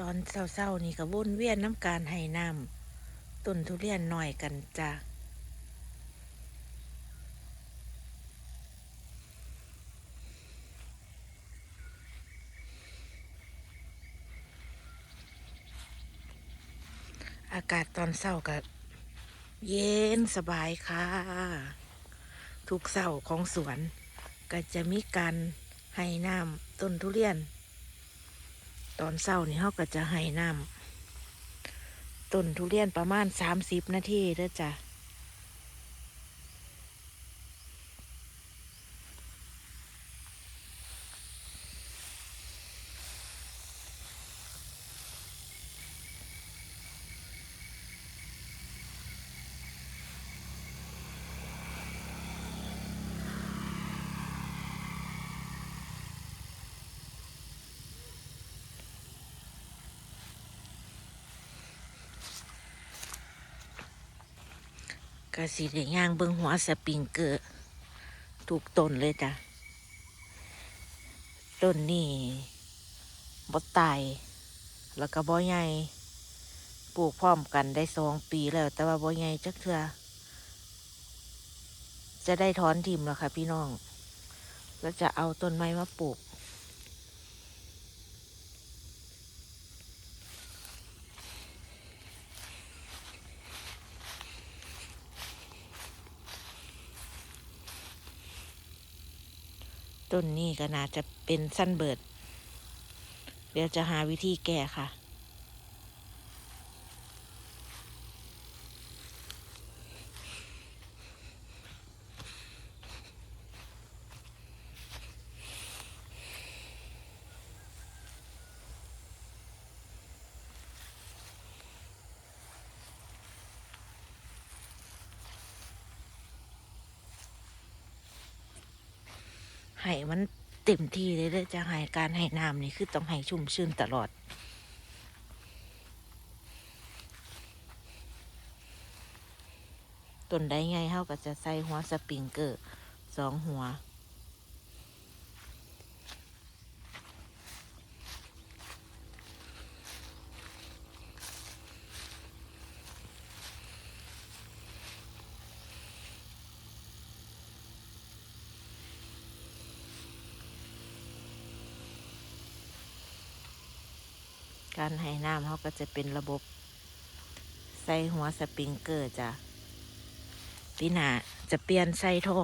ตอนเศร้าๆนี่ก็วนเวียนน้ำการให้น้ำต้นทุเรียนหน่อยกันจ้ะอากาศตอนเศร้าก็เย็นสบายค่ะ ทุกเศร้าของสวน ก็จะมีการให้น้ำต้นทุเรียน ตอนเศร้านี่เขาก็จะให้น้ำต้นทุเรียนประมาณสามสิบนาทีเด้อจ้ะ ก็สีได้ย่างเบิงหัวสปริงเกอร์ถูกต้นเลยจ้ะ ต้นนี่บ่ตาย แล้วก็บ่ใหญ่ปลูกพร้อมกันได้สองปีแล้ว แต่ว่าบ่ใหญ่จักเทื่อจะได้ถอนทิมแล้วค่ะพี่น้อง แล้วจะเอาต้นไม้มาปลูก ต้นนี้ก็น่าจะเป็นสั้นเบิด เดี๋ยวจะหาวิธีแก้ค่ะ ให้มันเต็มที่เลยเด้อจะให้การให้น้ำนี่คือต้องให้ชุ่มชื้นตลอดต้นได้ไงเฮาก็จะใส่หัวสปริงเกอร์สองหัว การให้น้ำเขาก็จะเป็นระบบ ใส่หัวสปริงเกอร์จ้ะปีหน้าจะเปลี่ยนใส่ท่อ